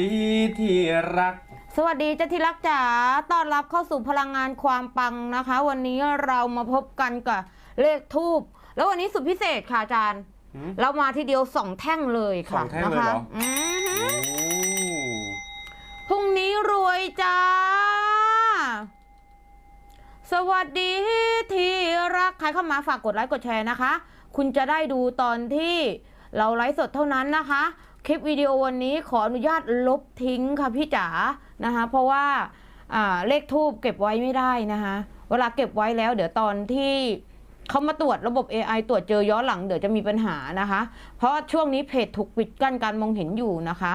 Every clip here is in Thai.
ดีที่รัก สวัสดีเจ้าที่รักจ๋า ต้อนรับเข้าสู่พลังงานความปังนะคะ วันนี้เรามาพบกันกับเลขทูบแล้ววันนี้สุดพิเศษค่ะอาจารย์ หืม เรามาทีเดียวสองแท่งเลยค่ะสองแท่งนะเลยคะเหรออือหือโอ้พรุ่งนี้รวยจ้า สวัสดีที่รักใครเข้ามาฝากกดไลค์กดแชร์นะคะ คุณจะได้ดูตอนที่เราไลฟ์สดเท่านั้นนะคะ คลิปวิดีโอวันนี้ขออนุญาตลบทิ้งค่ะพี่จ๋านะคะ เพราะว่าเลขทูบเก็บไว้ไม่ได้นะคะ เวลาเก็บไว้แล้ว เดี๋ยวตอนที่เขามาตรวจระบบ AI ตรวจเจอย้อนหลังเดี๋ยวจะมีปัญหานะคะ เพราะช่วงนี้เพจถูกปิดกั้นการมองเห็นอยู่นะคะ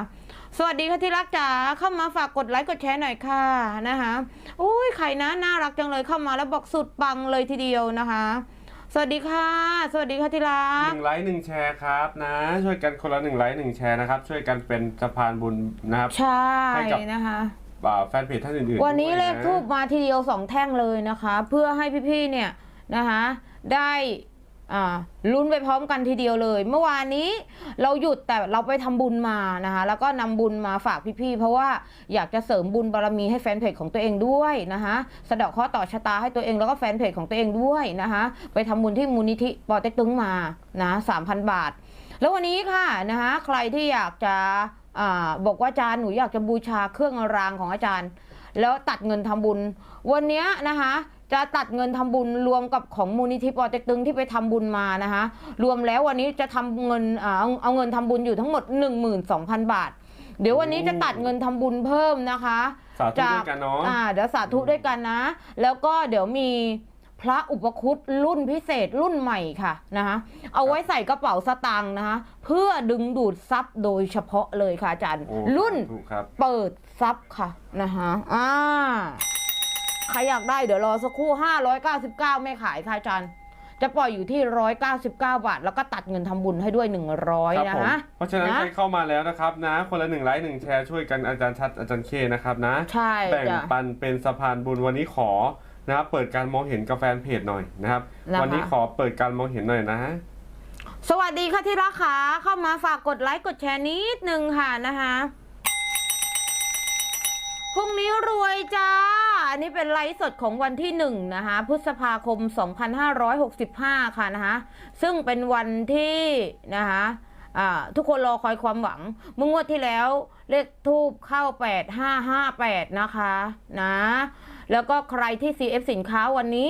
สวัสดีค่ะที่รักจ๋าเข้ามาฝากกดไลค์กดแชร์หน่อยค่ะนะคะอุ้ยใครนะน่ารักจังเลยเข้ามาแล้วบอกสุดปังเลยทีเดียวนะคะ สวัสดีค่ะ สวัสดีค่ะที่รัหกนึ่งไลค์หนึ่งแชร์ครับนะ ช่วยกันคนละหนึ่งไลค์หนึ่งแชร์นะครับช่วยกันเป็นสะพานบุญนะครับ ใช่ให้กับ นะคะ อ่าแฟนเพจท่านอื่นๆวันนี้ด้วยะเลขทูบมาทีเดียวสองแท่งเลยนะคะ เพื่อให้พี่ๆเนี่ยนะคะ ได้อ่า ลุ้นไปพร้อมกันทีเดียวเลย เมื่อวานนี้เราหยุดแต่เราไปทำบุญมานะคะแล้วก็นำบุญมาฝากพี่ๆเพราะว่าอยากจะเสริมบุญบารมีให้แฟนเพจของตัวเองด้วยนะคะสะดาะเคราะห์ต่อชะตาให้ตัวเองแล้วก็แฟนเพจของตัวเองด้วยนะคะไปทำบุญที่มูลนิธิปอเต็กตึงมานะสามพันบาท แล้ววันนี้ค่ะนะคะใครที่อยากจะอาบอกว่าอาจารย์หนูอยากจะบูชาเครื่องรางของอาจารย์ แล้วตัดเงินทำบุญวันนี้นะคะ จะตัดเงินทำบุญรวมกับของมูลนิธิปอเต็กตึงที่ไปทำบุญมานะคะรวมแล้ววันนี้จะทำเงินอ่าเอาเอาเงินทำบุญอยู่ทั้งหมด 12,000 บาท เดี๋ยววันนี้จะตัดเงินทำบุญเพิ่มนะคะสาธุด้วยกันเนาะอ่าเดี๋ยวสาธุด้วยกันนะ แล้วก็เดี๋ยวมีพระอุปคุตรุ่นพิเศษรุ่นใหม่ค่ะนะคะเอาไว้ใส่กระเป๋าสตางค์นะคะเพื่อดึงดูดทรัพย์โดยเฉพาะเลยค่ะอาจารย์โอ้รุ่นถูกครับเปิดทรัพย์ค่ะนะคะอ่า ใครอยากได้เดี๋ยวรอสักครู่ 599 ไม่ขายค่ะอาจารย์จะปล่อยอยู่ที่ 199 บาท แล้วก็ตัดเงินทำบุญให้ด้วยครับ100 นะผมคะเพราะฉะนั้นนะใครเข้ามาแล้วนะครับนะ คนละหนึ่งไลค์หนึ่งแชร์ช่วยกันอาจารย์ชัดอาจารย์เคนะครับนะ ใช่แบ่งจ้ะปันเป็นสะพานบุญวันนี้ขอนะครับเปิดการมองเห็นกับแฟนเพจหน่อยนะครับนะคะวันนี้ขอเปิดการมองเห็นหน่อยนะสวัสดีค่ะที่รักค่ะเข้ามาฝากกดไลค์กดแชร์นิดนึงค่ะนะคะ พรุ่งนี้รวยจ้า อันนี้เป็นไลฟ์สดของวันที่หนึ่งนะคะ พฤษภาคม 2565 ค่ะนะคะ ซึ่งเป็นวันที่นะคะทุกคนรอคอยความหวัง เมื่องวดที่แล้วเลขทูบเข้า 8558 นะคะนะ แล้วก็ใครที่ CF สินค้าวันนี้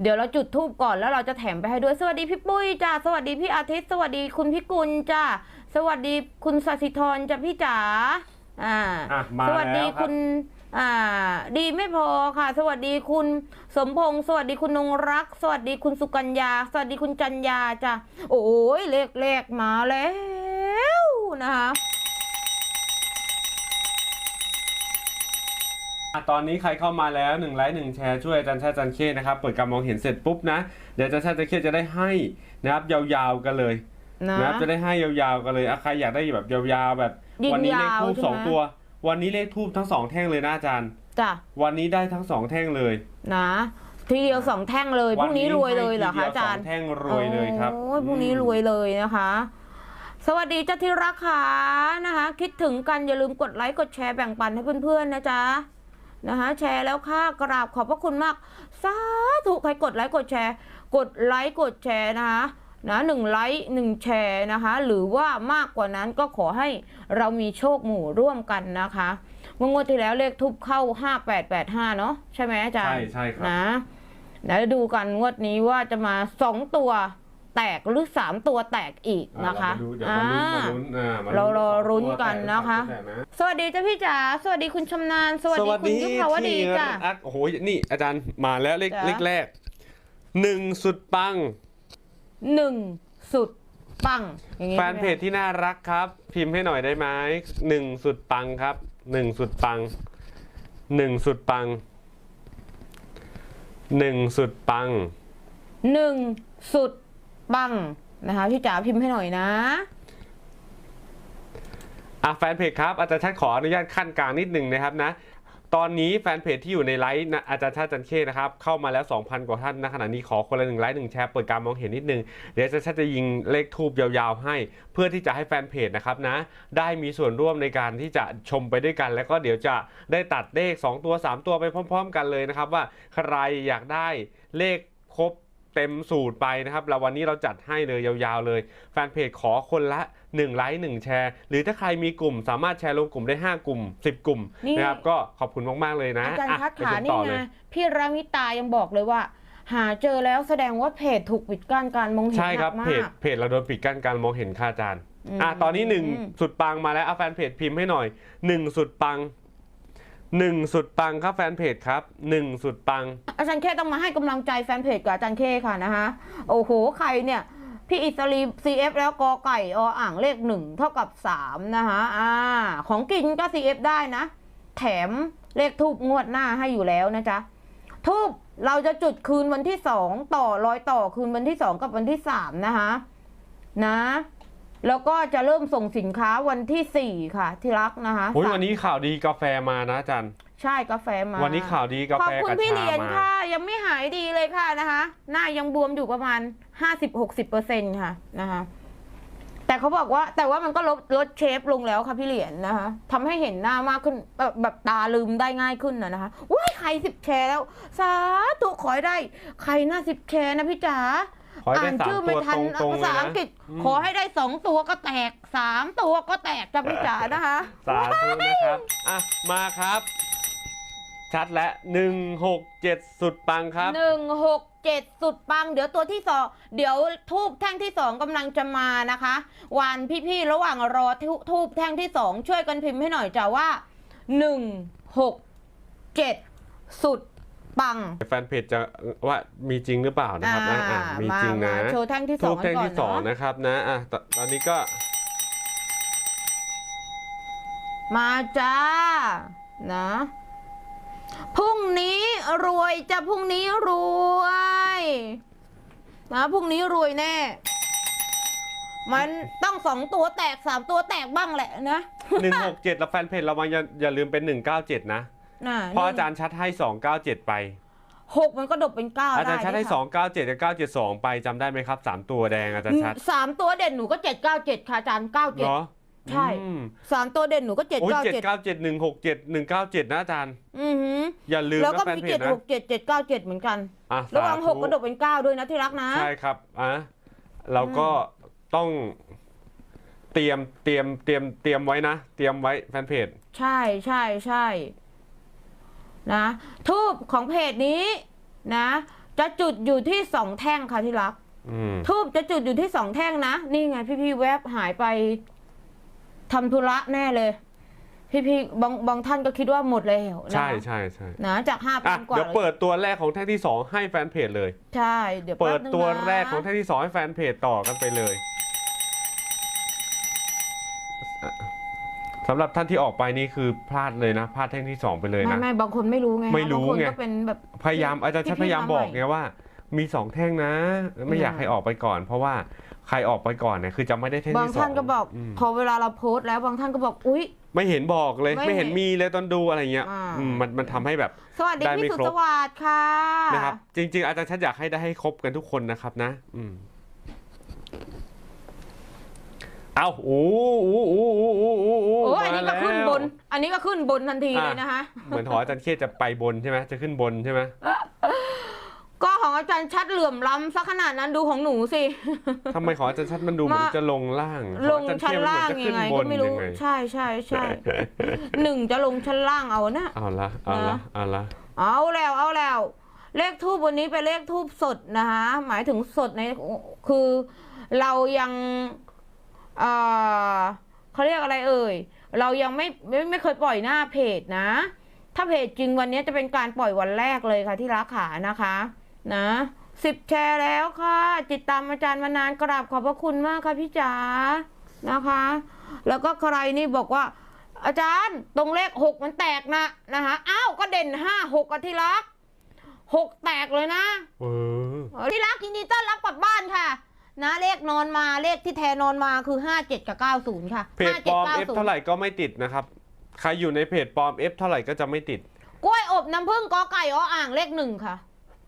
เดี๋ยวเราจุดทูบก่อนแล้วเราจะแถมไปให้ด้วย สวัสดีพี่ปุ้ยจ้า สวัสดีพี่อาทิตย์ สวัสดีคุณพี่กุลจ้า สวัสดีคุณสัสิธรจ้าพี่จ๋า อ่าอะมาสวัสดีแล้วครับ คุณอ่าดีไม่พอค่ะ สวัสดีคุณสมพงษ์สวัสดีคุณนงรัก สวัสดีคุณสุกัญญา สวัสดีคุณจันยาจ้าโอ้ยเลขเลขมาแล้วนะคะอะตอนนี้ใครเข้ามาแล้วหนึ่งไลค์หนึ่งแชร์ช่วยอาจารย์ชาติอาจารย์เคนะครับเปิดการมองเห็นเสร็จปุ๊บนะ เดี๋ยวอาจารย์ชาติอาจารย์เคจะได้ให้นะครับยาวๆกันเลย นะนะครับจะได้ให้ยาวๆกันเลยอะใครอยากได้แบบยาวๆแบบ ยิงวันี้เลขทูบยาวใช่ไหม สองตัว วันนี้เลขทูบทั้งสองแท่งเลยนะอาจารย์ จ้ะวันนี้ได้ทั้งสองแท่งเลยนะ ทีเดียวสองแท่งเลยพรุ่งนี้รวยเลยเหรอคะอาจารย์ วันนี้ให้ทีเดีวสองแท่งรวยเลยครับโอ้ยพรุ่งนี้รวยเลยนะคะ สวัสดีเจ้าที่รักค่ะนะคะ คิดถึงกันอย่าลืมกดไลค์กดแชร์แบ่งปันให้เพื่อนๆนะจ๊ะนะคะ แชร์แล้วค่ะกราบขอบพระคุณมากสาธุใครกดไลค์กดแชร์ กดไลค์กดแชร์นะคะ นะหนึ่งไลค์หนึ่งแชร์นะคะ หรือว่ามากกว่านั้นก็ขอให้เรามีโชคหมู่ร่วมกันนะคะเมื่องวดที่แล้วเลขทุบเข้า 5885 เนาะใช่ไหมอาจารย์ ใช่ใช่ครับนะเดี๋ยวดูกันงวดนี้ว่าจะมาสองตัวแตกหรือสามตัวแตกอีกอ่นะคะเรามาดูเดี๋ยวมาลุ้นมาลุ้นอ่ามาเราลุ้นรอสองรุ้นตัวกันนะคะแตกนะสวัสดีจ้าพี่จ๋าสวัสดีคุณชำนาญสวัสดีคุณยุพาวดีที่จ้ะรักโอ้โหนี่อาจารย์มาแล้วเลขจ้ะเลขแรกหนึ่งสุดปัง หนึ่งสุดปังอย่างงี้แฟนเพจที่น่ารักครับ พิมพ์ให้หน่อยได้ไหมหนึ่งสุดปังครับหนึ่งสุดปังหนึ่งสุดปังหนึ่งสุดปังหนึ่งสุดปังนะคะพี่จ๋าพิมพ์ให้หน่อยนะอะแฟนเพจครับอาจารย์ชัดขออนุญาตขั้นกลางนิดหนึ่งนะครับนะ ตอนนี้แฟนเพจที่อยู่ในไลฟ์นะอาจารย์ชาติจันเคนะครับ เข้ามาแล้ว 2,000 กว่าท่านนะขณะนี้ขอคนละหนึ่งไลค์หนึ่งแชร์เปิดการมองเห็นนิดนึง เดี๋ยวอาจารย์ชาติจะยิงเลขทูบยาวๆ ให้ เพื่อที่จะให้แฟนเพจนะครับนะ ได้มีส่วนร่วมในการที่จะชมไปด้วยกัน แล้วก็เดี๋ยวจะได้ตัดเลข 2 ตัว 3 ตัวไปพร้อม ๆ กันเลยนะครับว่าใครอยากได้เลขครบ เต็มสูตรไปนะครับแล้ววันนี้เราจัดให้เลยยาวๆเลย แฟนเพจขอคนละ1ไลค์1แชร์ หรือถ้าใครมีกลุ่มสามารถแชร์ลงกลุ่มได้ 5 กลุ่ม 10 กลุ่มนี่ นะครับก็ขอบคุณมากๆเลยนะอาจารย์ชัดไปขาชมนี่ต่อไงเลยพี่รามิตายังบอกเลยว่า หาเจอแล้วแสดงว่าเพจถูกปิดกั้นการมองเห็นใช่หคนัรับกมาเพจก เพจเราโดนปิดกั้นการมองเห็นค่ะอาจารย์มอะตอนนี้หนึ่งสุดปังมาแล้วเอาแฟนเพจพิมพ์ให้หน่อยหนึ่งสุดปัง หนึ่งสุดปังครับแฟนเพจครับหนึ่งสุดปัง อาจารย์เคต้องมาให้กำลังใจแฟนเพจกับอาจารย์เคค่ะนะคะ โอ้โห ใครเนี่ย พี่อิสรี CF แล้วกอไก่ออ่างเลขหนึ่งเท่ากับสามนะคะอ่า ของกินก็ CF ได้นะ แถมเลขทูบงวดหน้าให้อยู่แล้วนะจ๊ะ ทูบเราจะจุดคืนวันที่สองต่อรอยต่อคืนวันที่สองกับวันที่สามนะคะ นะ แล้วก็จะเริ่มส่งสินค้าวันที่สี่ค่ะ ที่รักนะคะโอ้ยวันนี้ข่าวดีกาแฟมานะอาจารย์ใช่กาแฟมา วันนี้ข่าวดีกาขอแฟบคุณกับพี่เหชารียญมาค่ะ ยังไม่หายดีเลยค่ะนะคะ หน้ายังบวมอยู่ประมาณ 50-60%เปอร์เซ็นค่ะนะคะแต่เขาบอกว่าแต่ว่ามันก็ลดลดเชฟลงแล้วค่ะพี่เหรียญนะคะทำให้เห็นหน้ามากขึ้นแบบแบบตาลืมได้ง่ายขึ้นนะนะคะว้ายใครสิบแชร์แล้ว สาธุขอให้ได้ ใครหน้าสิบแชร์นะพี่จ๋า ขอให้ได้อ่านสามชื่อตัไม่วทันตรงๆภาเลยษานะอังกฤษอืมขอให้ได้สองตัวก็แตกสามตัวก็แตกจ้ะพี่จ๋านะคะ สาธุนะครับอะมาครับ ชัดและหนึ่งหกเจ็ดสุดปังครับ หนึ่งหกเจ็ดสุดปัง เดี๋ยวตัวที่สองเดี๋ยวทูบแท่งที่สองกำลังจะมานะคะวานพี่ๆระหว่างรอทูทูบแท่งที่สองช่วยกันพิมพ์ให้หน่อยจ้ะว่าหนึ่งหกเจ็ดสุด ปังแฟนเพจจะว่ามีจริงหรือเปล่านะครับอะอะมีมาจริงนะมาโชว์แท่งที่สทูองบกัแท่นงก่อนที่สองเนาะนะครับนะอะตตอนนี้ก็ มาจ้านะพรุ่งนี้รวยจะพรุ่งนี้รวยนะพรุ่งนี้รวยแน่ มันต้องสองตัวแตกสามตัวแตกบ้างแหละนะหนึ่งหกเจ็ดแล้วแฟนเพจเรามาอย่าอย่าลืมเป็นหนึ่งเก้าเจ็ดนะ น่ะเพราะอาจารย์ชัดให้สองเก้าเจ็ดไป หกมันก็ดบเป็นเก้าอาได้จารย์ชัดให้ด้วยสค่ะองเก้าเจ็ดกับเก้าเจ็ดสองไปจำได้ไหมครับสามตัวแดงอาจารย์ชัดสามตัวเด่นหนูก็เจ็ดเก้าเจ็ดค่ะอาจารย์เก้าเจ็ด เนาะใช่ อืมสามตัวเด่นหนูก็เจ็ดโอ้ยเก้าเจ็ดเจ็ดเก้าเจ็ดหนึ่งหกเจ็ดหนึ่งเก้าเจ็ดนะอาจารย์ อือหืออย่าลืมแล้วก็นะแฟนมีเพเจ็จดนะหกเจ็ดเจ็ดเก้าเจ็ดเหมือนกัน อะระวังสาธุหกก็ดบเป็นเก้าด้วยนะที่รักนะ ใช่ครับอะเราก็ต้องเตรียมเตรียมเตรียมเตรียมไว้นะ เตรียมไว้แฟนเพจ ใช่ใช่ใช่ นะทูบของเพจนี้นะ จะจุดอยู่ที่สองแท่งค่ะที่รักอืมทูบจะจุดอยู่ที่สองแท่งนะ นี่ไงพี่พี่ๆแวบหายไปทำธุระแน่เลย พี่พี่ๆบางบางท่านก็คิดว่าหมดแล้วนะใช่ใช่ใช่นะจากห้าพัอะนกว่าเดี๋ยวเปิดตัวแรกของแท่งที่สองให้แฟนเพจเลย ใช่ เดี๋ยวเปิดแป๊บนึงตัวนะแรกของแท่งที่สองให้แฟนเพจต่อกันไปเลยอะ สำหรับท่านที่ออกไปนี่คือพลาดเลยนะพลาดแท่งที่สองไปเลยไม่นะ ไม่บางคนไม่รู้ไงไม่รู้บางคนไง ก็เป็นแบบ พยายามอาจารย์ชัดพี่ๆพยายามบอกมาใหม่ไงว่า มีสองแท่งนะ ไม่อยากอ่าให้ออกไปก่อน เพราะว่าใครออกไปก่อนเนี่ยคือจะไม่ได้แท่งบางที่สองท่านก็บอก มพอเวลาเราโพสต์แล้วบางท่านก็บอกอุ๊ย ไม่เห็นบอกเลย ไม่ไม่เห็นเห็นมีเลยตอนดูอะไรเงี้ยอ่า อืมมันมันทำให้แบบ สวัสดีได้ไม่พี่สุครบ สวัสดิ์ค่ะ นะครับจริง ๆ อาจารย์ชัดอยากให้ได้ให้ครบกันทุกคนนะครับนะอืม เอาโอ้โอ้โอ้โอ้โอ้โอ้โอ้โอ้อันนี้ก็มาแล้วขึ้นบน อันนี้ก็ขึ้นบนทันทีอะเลยนะคะ เหมือนหออาจารย์เคจะไปบนใช่ไหมจะขึ้นบนใช่ไหมก็ของอาจารย์ชัดเหลื่อมล้ำซะขนาดนั้นดูของหนูสิทำไมของอาจารย์ชัดมันดูเหมือนมาจะลงล่างลของอาจารย์ชั้นเข้มัล่างจะยัขึ้งนไงบก็นไม่รู้ยังไงใช่ใช่ใช่หนึ่งจะลงชั้นล่างเอานะเอาละเอาละนะเอาละเอาแล้วเอาแล้ว เลขทูบวันนี้เป็นเลขทูบสดนะคะหมายถึงสดในคือเรายัง เอ่อเขาเรียกอะไรเอ่ย เรายังไม่ไม่ไม่เคยปล่อยหน้าเพจนะ ถ้าเพจจริงวันนี้จะเป็นการปล่อยวันแรกเลยค่ะที่รักขานะคะ นะสิบแชร์แล้วค่ะติดตามอาจารย์มานานกราบขอบพระคุณมากค่ะพี่จ๋านะคะ แล้วก็ใครนี่บอกว่า อาจารย์ตรงเลขหกมันแตกนะนะคะอ้าวก็เด่นห้าหกอะที่รักหกแตกเลยนะเออเออที่รักยินดีต้อนรับกลับบ้านค่ะ นะเลขนอนมาเลขที่แทนอนมาคือห้าเจ็ดกับเก้าศูนย์ค่ะเพจปลอม57 F เท่าไหร่ก็ไม่ติดนะครับ ใครอยู่ในเพจปลอม F เท่าไหร่ก็จะไม่ติดอบน้ำผึ้งกอไก่ออ่างเลขหนึ่งค่ะ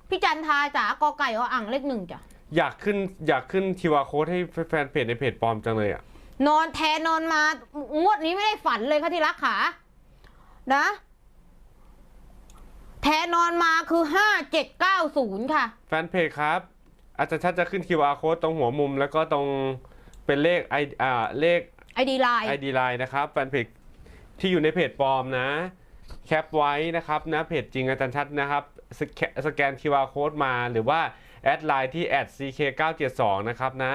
พี่จันทาจ๋ากอไก่ออ่างเลขหนึ่งจ้ะอยากขึ้นอยากขึ้นคิวอาร์โค้ดให้แฟนเพจในเพจปลอมจังเลยอะนอนแทนนอนมางวดนี้ไม่ได้ฝันเลยค่ะที่รักขานะแทนนอนมาคือห้าเจ็ดเก้าศูนย์ค่ะ แฟนเพจครับ อาจารย์ชัดจะขึ้น QR code ตรงหัวมุม แล้วก็ตรงเป็นเลขไออ่าเลขไอดีไลน์ ID Line นะครับแฟนเพจที่อยู่ในเพจปลอมนะ แคปไว้นะครับนะเพจจริงอาจารย์ชัดนะครับสแกสแกน QR code มาหรือว่าแอดไลน์ที่ @ck972 นะครับนะ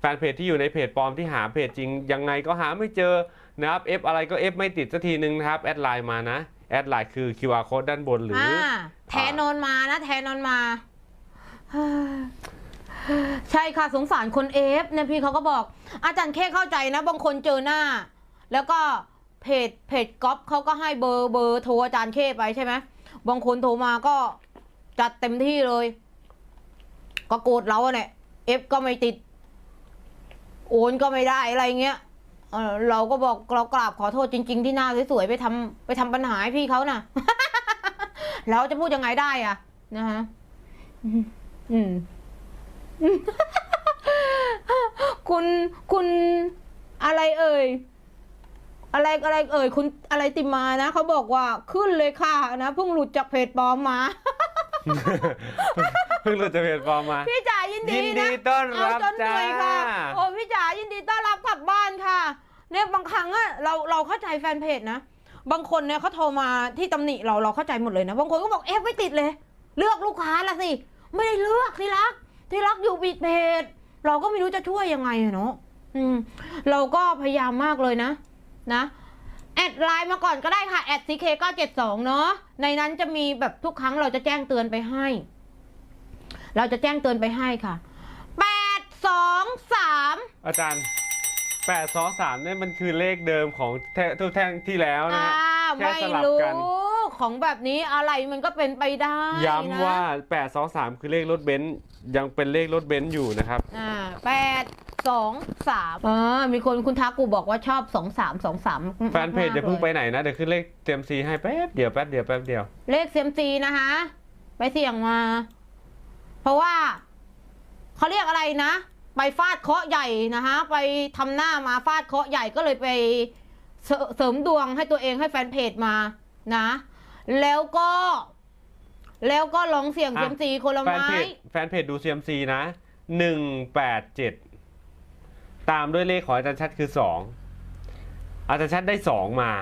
แฟนเพจที่อยู่ในเพจปลอมที่หาเพจจริง ยังไงก็หาไม่เจอนะครับ F อะไรก็ F ไม่ติดสักทีนึงนะครับ แอดไลน์มานะ แอดไลน์คือ QR code ด้านบนหรืออ่าอแทนนอนมานะแทนนอนมา ใช่ค่ะสงสารคนเอฟเนี่ยพี่เขาก็บอก อาจารย์แค่เข้าใจนะบางคนเจอหน้า แล้วก็เพจเพจก๊อฟเขาก็ให้เบอร์เบอร์โทรอาจารย์เคไปใช่ไหมบางคนโทรมาก็จัดเต็มที่เลย ก็โกรธเราเนี่ยเอฟก็ไม่ติด โอนก็ไม่ได้อะไรเงี้ยเราก็บอกเรากราบขอโทษจริง ๆ ที่หน้าสวยๆไปทำไปทำปัญหาให้พี่เขาน่ะ เราจะพูดยังไงได้อะนะฮะ อืมอืม คุณคุณอะไรเอ่ย อะไรอะไรเอ่ย คุณอะไรติมานะเขาบอกว่าขึ้นเลยค่ะนะเพิ่งหลุดจากเพจปลอมมาเพิ่งหลุดจากเพจปลอมมา พี่จ๋ายินดียินดีนะต้อนเอารับจนเหจ้านื่อยค่ะ โอ้พี่จ๋ายินดีต้อนรับกลับบ้านค่ะ เนี่ยบางครั้งอะเราเราเข้าใจแฟนเพจนะ บางคนเนี่ยเขาโทรมาที่ตำหนิเราเราเข้าใจหมดเลยนะ บางคนก็บอกเอฟไม่ติดเลย เลือกลูกค้าละสิ ไม่ได้เลือกที่รักที่รักอยู่ปิดเพจเราก็ไม่รู้จะช่วยยังไงอะเนาะอืมเราก็พยายามมากเลยนะ นะแอดไลน์มาก่อนก็ได้ค่ะแอด ck 9 7 2เนาะในนั้นจะมีแบบทุกครั้งเราจะแจ้งเตือนไปให้ เราจะแจ้งเตือนไปให้ค่ะแปดสองสามอาจารย์8 2 3เนี่ยมันคือเลขเดิมของแท่ทุกแท่งที่แล้วนะอ่าฮะแค่ไม่สลับรู้กัน ของแบบนี้อะไรมันก็เป็นไปได้นะย้ำว่า 8 2 3 คือเลขรถเบนซ์ยังเป็นเลขรถเบนซ์อยู่นะครับ อ่าแปดสองสามอ่ามีคนคุณทักกูบอกว่าชอบสองสามสองสามแฟนเพจอย่าเพิ่งไปไหนนะ เดี๋ยวขึ้นเลขเต็มซีให้แป๊บเดียวแป๊บเดียวแป๊บเดียว เลขเซยมซีนะคะ ไปเสี่ยงมา เพราะว่าเขาเรียกอะไรนะ ไปฟาดเคราะห์ใหญ่นะคะ ไปทำหน้ามาฟาดเคราะห์ใหญ่ก็เลยไปเสริเสริมดวงให้ตัวเองให้แฟนเพจมานะ แล้วก็ แล้วก็ลองเสี่ยงอะเซียมซีคนละแฟนไม้ เพจแฟนเพจดู CMC นะ187ตามด้วยเลขของอาจารย์ชัดคือ2อาจารย์ชัดได้2มา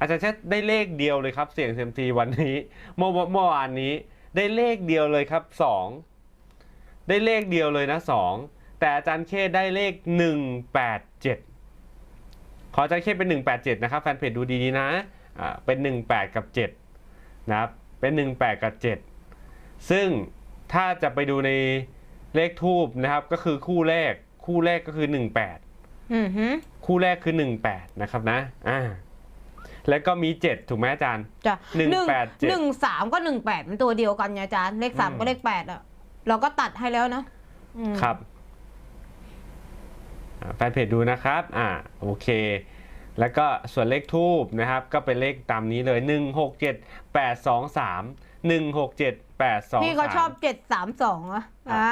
อาจารย์ชัดได้เลขเดียวเลยครับ เสี่ยง CMC วันนี้เมื่อเมื่อวานนี้ ได้เลขเดียวเลยครับ2ได้เลขเดียวเลยนะ2แต่อาจารย์เคได้เลข187ขออาจารย์เคเป็น187นะครับแฟนเพจดูดีๆนะ อ่าเป็น 18 กับ7นะครับเป็น 18 กับ 7 ซึ่งถ้าจะไปดูในเลขทูบนะครับก็คือคู่แรกคู่แรกก็คือ 18อือหือคู่แรกคือ 18 นะครับนะอ่าแล้วก็มี 7 ถูกไหมอาจารย์จ้ะหนึ่งหนึ่งแปดเจ็ดหนึ่งสามก็หนึ่งแปดมันตัวเดียวกันไงอาจารย์เลขสามอืมก็เลขแปดอะ เราก็ตัดให้แล้วนะอืมครับอ่าแฟนเพจดูนะครับ อ่า โอเค แล้วก็ส่วนเลขทูบนะครับก็เป็นเลขตามนี้เลย 1 6 7 8 2 3 1 6 7 8 2 3พี่เขาชอบเจ็ดสามสองอะอ่า